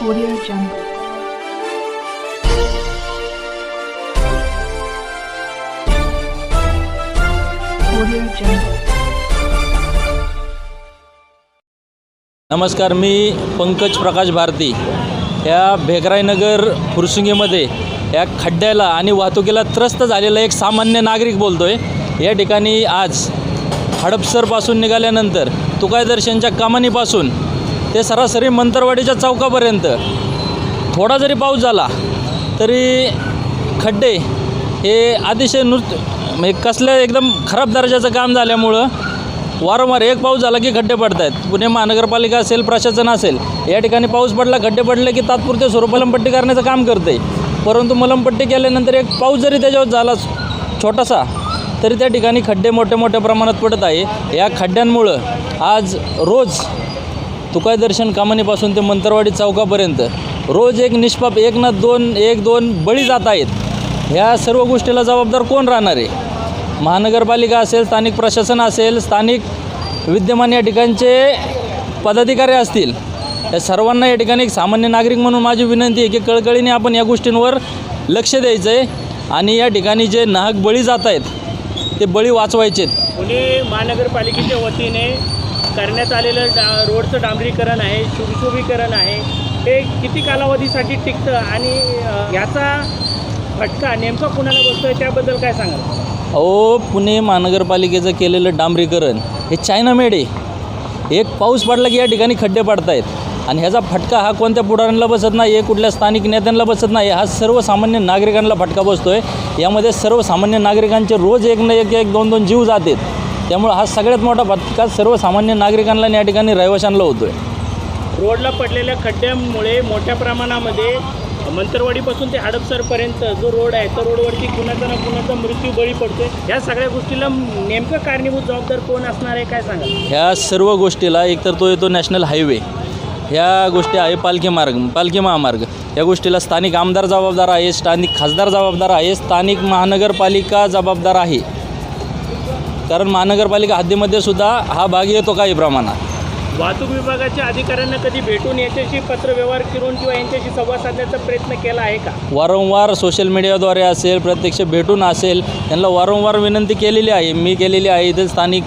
Audio Jungle. Audio Jungle. नमस्कार मी पंकज प्रकाश भारती या भेकराईनगर फुरसुंगीमध्ये या खड्ड्याला आणि वाहतुकीला त्रस्त झालेला एक सामान्य नागरिक बोलतो आहे या ठिकाणी आज हडपसरपासून निघाल्यानंतर तुकाय दर्शनच्या ते सरासरी मंतरवाडीच्या चौकापर्यंत. थोडा जरी पाऊस झाला तरी खड्डे हे अतिशय नृत्य म्हणजे कसल्या एकदम खराब दर्जाचं काम झाल्यामुळं वारंवार एक पाऊस झाला की खड्डे पडत आहेत पुणे महानगरपालिका असेल प्रशासन असेल या ठिकाणी पाऊस पडला खड्डे पडले की तात्पुरते स्वरूप मलमपट्टी करण्याचं काम करते परंतु मलमपट्टी केल्यानंतर एक पाऊस जरी त्याच्यावर झाला छोटासा तरी त्या ठिकाणी खड्डे मोठ्या मोठ्या प्रमाणात पडत आहे. या खड्ड्यांमुळं आज रोज तुकाय दर्शन कामानीपासून ते मंतरवाडी चौकापर्यंत. रोज एक निष्पाप एक ना दोन एक दोन बळी जात आहेत. ह्या सर्व गोष्टीला जबाबदार कोण राहणार आहे? महानगरपालिका असेल स्थानिक प्रशासन असेल स्थानिक विद्यमान या ठिकाणचे पदाधिकारी असतील. या सर्वांना या ठिकाणी एक सामान्य नागरिक म्हणून माझी विनंती आहे की कळकळीने आपण या गोष्टींवर लक्ष द्यायचं आहे आणि या ठिकाणी जे नाहक बळी जात आहेत ते बळी वाचवायचे आहेत पुणे महानगरपालिकेच्या वतीने करण्यात आलेलं डा रोडचं डांबरीकरण आहे सुशोभीकरण आहे. हे किती कालावधीसाठी टिकतं आणि ह्याचा याचा फटका नेमका कुणाला बसतो आहे त्याबद्दल काय सांगाल? अहो पुणे महानगरपालिकेचं केलेलं डांबरीकरण हे चायना मेड आहे. एक पाऊस पडला की या ठिकाणी खड्डे पडतायत. आहेत आणि ह्याचा फटका हा कोणत्या पुढाऱ्यांना बसत नाही हे कुठल्या स्थानिक नेत्यांना बसत नाही हा सर्वसामान्य नागरिकांना फटका बसतो आहे यामध्ये सर्वसामान्य नागरिकांचे रोज एक ना एक एक दोन दोन जीव जातात. त्यामुळे हा सगळ्यात मोठा फटका सर्वसामान्य नागरिकांना या ठिकाणी रहिवाशांना होतो आहे रोडला पडलेल्या खड्ड्यामुळे मोठ्या प्रमाणामध्ये मंतरवाडीपासून ते हडपसरपर्यंत जो रोड आहे त्या रोडवरती कुणाचा ना कुणाचा मृत्यू बळी पडतोय. या सगळ्या गोष्टीला नेमकं कारणीभूत जबाबदार कोण असणार आहे काय सांगाल? ह्या सर्व गोष्टीला एकतर तो येतो नॅशनल हायवे. ह्या गोष्टी आहे पालखी मार्ग पालखी महामार्ग. या गोष्टीला स्थानिक आमदार जबाबदार आहे स्थानिक खासदार जबाबदार आहे स्थानिक महानगरपालिका जबाबदार आहे. कारण महानगरपालिका हद्दीमध्ये सुद्धा हा भाग येतो काही प्रमाणात. वाहतूक विभागाच्या अधिकाऱ्यांना कधी भेटून याच्याशी पत्रव्यवहार करून किंवा यांच्याशी संवाद साधण्याचा प्रयत्न केला आहे का? वारंवार सोशल मीडियाद्वारे असेल प्रत्यक्ष भेटून असेल त्यांना वारंवार विनंती केलेली आहे. मी केलेली आहे. इथे स्थानिक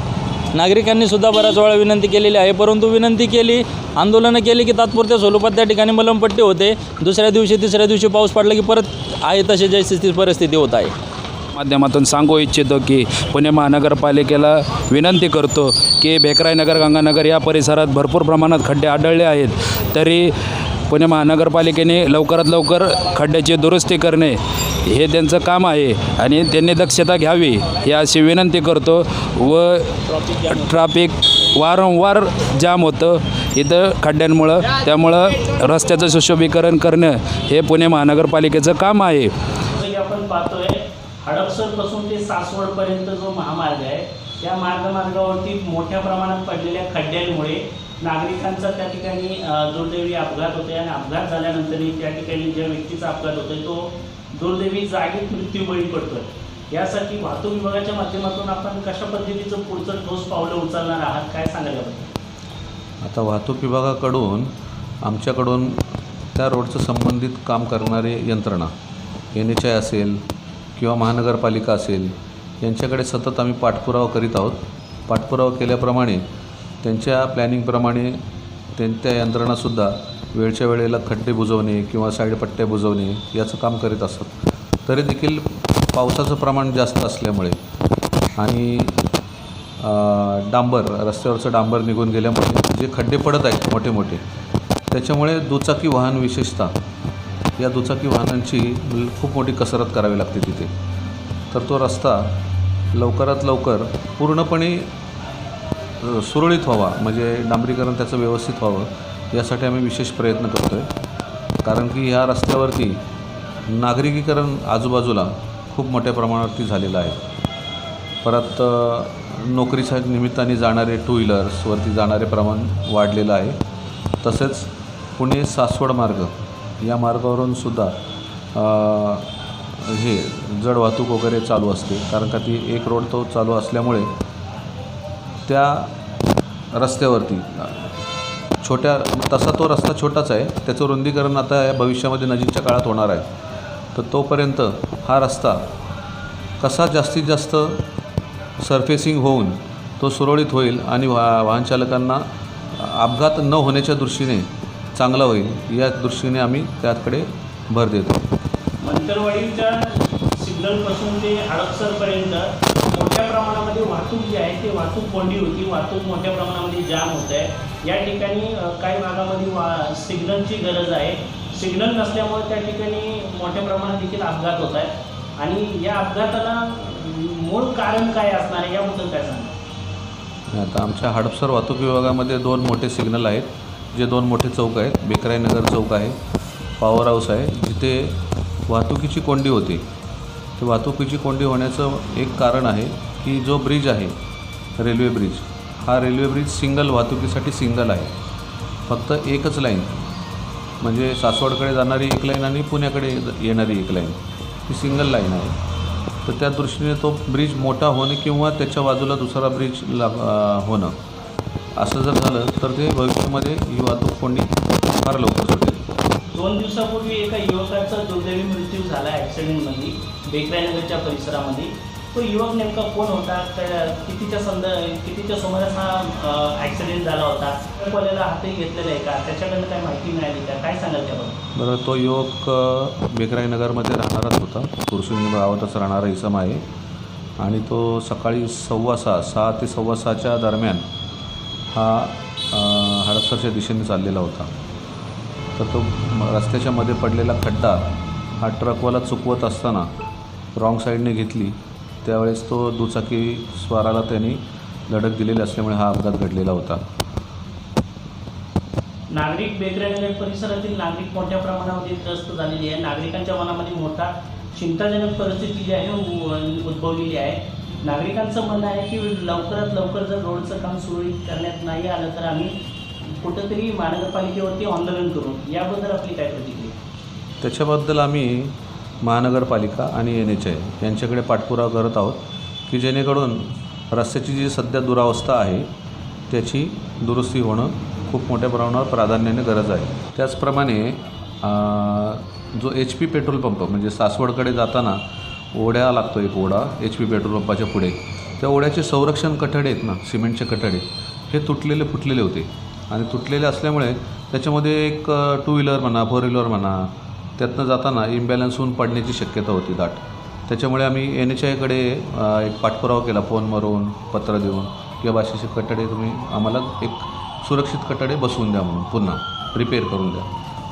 नागरिकांनी सुद्धा बऱ्याच वेळा विनंती केलेली आहे. परंतु विनंती केली आंदोलनं केली की तात्पुरत्या स्वरूपात त्या ठिकाणी मलमपट्टी होते. दुसऱ्या दिवशी तिसऱ्या दिवशी पाऊस पडला की परत आहे तशी जैसी ती परिस्थिती होत आहे. माध्यमातून सांगू इच्छितो की पुणे महानगरपालिकेला विनंती करतो की भेकराई नगर गंगानगर या परिसरात भरपूर प्रमाणात खड्डे आढळले आहेत. तरी पुणे महानगरपालिकेने लवकरात लवकर खड्ड्याची दुरुस्ती करणे हे त्यांचं काम आहे आणि त्यांनी दक्षता घ्यावी ही अशी विनंती करतो व ट्राफिक वारंवार जाम होतं इथं खड्ड्यांमुळं. त्यामुळं रस्त्याचं सुशोभीकरण करणं हे पुणे महानगरपालिकेचं काम आहे. आपण पाहतोय हडपसरपासून ते सासवडपर्यंत जो महामार्ग आहे त्या मार्गमार्गावरती मोठ्या प्रमाणात पडलेल्या खड्ड्यांमुळे नागरिकांचा त्या ठिकाणी दुर्दैवी अपघात होते आणि अपघात झाल्यानंतरही त्या ठिकाणी ज्या व्यक्तीचा अपघात होतोय तो दुर्दैवी जागीच मृत्यू बळी पडतोय. यासाठी वाहतूक विभागाच्या माध्यमातून आपण कशा पद्धतीचं पुढचं ठोस पावलं उचलणार आहात काय सांगायला पाहिजे? आता वाहतूक विभागाकडून आमच्याकडून त्या रोडचं संबंधित काम करणारे यंत्रणा एन एच आय असेल किंवा महानगरपालिका असेल यांच्याकडे सतत आम्ही पाठपुरावा करीत आहोत. पाठपुरावा केल्याप्रमाणे त्यांच्या प्लॅनिंगप्रमाणे त्यांच्या यंत्रणासुद्धा वेळच्या वेळेला खड्डे बुजवणे किंवा साईडपट्ट्या बुजवणे याचं काम करीत असतात तरी देखील पावसाचं प्रमाण जास्त असल्यामुळे आणि डांबर रस्त्यावरचं डांबर निघून गेल्यामुळे जे खड्डे पडत आहेत मोठे मोठे त्याच्यामुळे दुचाकी वाहन विशेषतः या दुचाकी वाहनांची खूप मोठी कसरत करावी लागते तिथे. तर तो रस्ता लवकरात लवकर पूर्णपणे सुरळीत व्हावा म्हणजे डांबरीकरण त्याचं व्यवस्थित व्हावं यासाठी आम्ही विशेष प्रयत्न करतो आहे कारण की ह्या रस्त्यावरती नागरिकीकरण आजूबाजूला खूप मोठ्या प्रमाणावरती झालेलं आहे. परत नोकरीच्या निमित्ताने जाणारे टू व्हीलर्सवरती जाणारे प्रमाण वाढलेलं आहे. तसेच पुणे सासवड मार्ग या मार्गावरून सुद्धा हे जड वाहतूक वगैरे चालू असते. कारण का ती एक रोड तो चालू असल्यामुळे त्या रस्त्यावरती छोट्या तसा तो रस्ता छोटाच आहे. त्याचं रुंदीकरण आता या भविष्यामध्ये नजीकच्या काळात होणार आहे. तर तोपर्यंत हा रस्ता कसा जास्तीत जास्त सरफेसिंग होऊन तो सुरळीत होईल आणि वा वाहनचालकांना अपघात न होण्याच्या दृष्टीने चांगला होईल. या दृष्टीने आम्ही त्याकडे भर देतो. मंतरवाडीच्या सिग्नलपासून ते हडपसरपर्यंत मोठ्या प्रमाणामध्ये वाहतूक जी आहे ती वाहतूक कोंडी होती. वाहतूक मोठ्या प्रमाणामध्ये जाम होत आहे. या ठिकाणी काही भागामध्ये वा सिग्नलची गरज आहे. सिग्नल नसल्यामुळे त्या ठिकाणी मोठ्या प्रमाणात देखील अपघात होत आहेत आणि या अपघाताला मूळ कारण काय असणार आहे याबद्दल काय सांगा आता आमच्या हडपसर वाहतूक विभागामध्ये दोन मोठे सिग्नल आहेत. जे दोन मोठे चौक आहेत बेकराईनगर चौक आहे पॉवर हाऊस आहे जिथे वाहतुकीची कोंडी होती. ते वाहतुकीची कोंडी होण्याचं एक कारण आहे की जो ब्रिज आहे रेल्वे ब्रिज हा रेल्वे ब्रिज सिंगल वाहतुकीसाठी सिंगल आहे. फक्त एकच लाईन म्हणजे सासवडकडे जाणारी एक लाईन आणि पुण्याकडे येणारी एक लाईन ही सिंगल लाईन आहे. तर त्या दृष्टीने तो ब्रिज मोठा होणे किंवा त्याच्या बाजूला दुसरा ब्रिज लाग होणं. असं जर झालं तर ते भविष्यामध्ये ही वाहतूक कोंडी फार लवकर सुटेल. दोन दिवसापूर्वी एका युवकाचा दुर्दैवी मृत्यू झाला ॲक्सिडेंटमध्ये बेकराईनगरच्या परिसरामध्ये. तो युवक नेमका कोण होता? त्या कितीच्या संद कितीच्या सुमारास हा ॲक्सिडेंट झाला होता? कोल्याला हातही घेतलेला आहे का? त्याच्याकडनं काय माहिती मिळाली का? काय सांगाल त्याबद्दल? बरं तो युवक अ, बेकराईनगरमध्ये राहणाराच होता. कुरसुंगी गावातच राहणारा इसम आहे. आणि तो सकाळी सव्वा सहा सहा ते सव्वा सहाच्या दरम्यान हा हडपसरच्या दिशेने चाललेला होता. तर तो रस्त्याच्या मध्ये पडलेला खड्डा हा ट्रकवाला चुकवत असताना रॉंग साईडने घेतली. त्यावेळेस तो दुचाकी स्वाराला त्यांनी धडक दिलेली असल्यामुळे हा अपघात घडलेला होता. नागरिक बेकराईनगर परिसरातील नागरिक मोठ्या प्रमाणामध्ये त्रस्त झालेली आहे. नागरिकांच्या मनामध्ये मोठा चिंताजनक परिस्थिती जी आहे उद्भवलेली आहे. नागरिकांचं म्हणणं आहे की लवकरात लवकर जर रोडचं काम सुरळीत करण्यात नाही आलं तर आम्ही कुठंतरी महानगरपालिकेवरती आंदोलन करू. याबद्दल आपली काय प्रतिक्रिया? त्याच्याबद्दल आम्ही महानगरपालिका आणि एन एच आय यांच्याकडे पाठपुरावा करत आहोत की जेणेकरून रस्त्याची जी सध्या दुरावस्था आहे त्याची दुरुस्ती होणं खूप मोठ्या प्रमाणावर प्राधान्याने गरज आहे. त्याचप्रमाणे जो एच पी पेट्रोल पंप म्हणजे सासवडकडे जाताना ओढ्या लागतो एक ओढा एच पी पेट्रोल पंपाच्या पुढे. त्या ओढ्याचे संरक्षण कठडे आहेत ना सिमेंटचे कठडे हे तुटलेले फुटलेले होते. आणि तुटलेले असल्यामुळे त्याच्यामध्ये एक टू व्हीलर म्हणा फोर व्हीलर म्हणा त्यातनं जाताना इम्बॅलन्स होऊन पडण्याची शक्यता होती दाट. त्याच्यामुळे आम्ही एन एच आयकडे एक पाठपुरावा केला फोन मारून पत्र देऊन किंवा भाषेचे कठडे तुम्ही आम्हाला एक सुरक्षित कठडे बसवून द्या म्हणून पुन्हा रिपेअर करून द्या.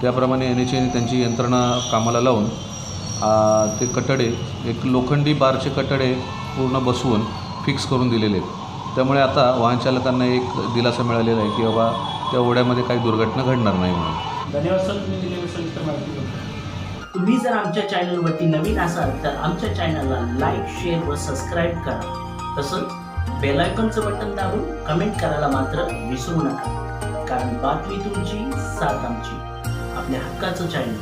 त्याप्रमाणे एन एच आयने त्यांची यंत्रणा कामाला लावून ते कटडे एक लोखंडी बारचे कटडे पूर्ण बसवून फिक्स करून दिलेले आहेत. त्यामुळे आता वाहनचालकांना एक दिलासा मिळालेला आहे की बाबा त्या ओढ्यामध्ये काही दुर्घटना घडणार नाही म्हणून. धन्यवाद तुम्ही जर आमच्या चॅनलवरती नवीन असाल तर आमच्या चॅनलला लाईक शेअर व सबस्क्राईब करा. तसंच बेलायकनचं बटन दाबून कमेंट करायला मात्र विसरू नका. कारण बातमी तुमची साथ आमची. आपल्या हक्काचं चॅनल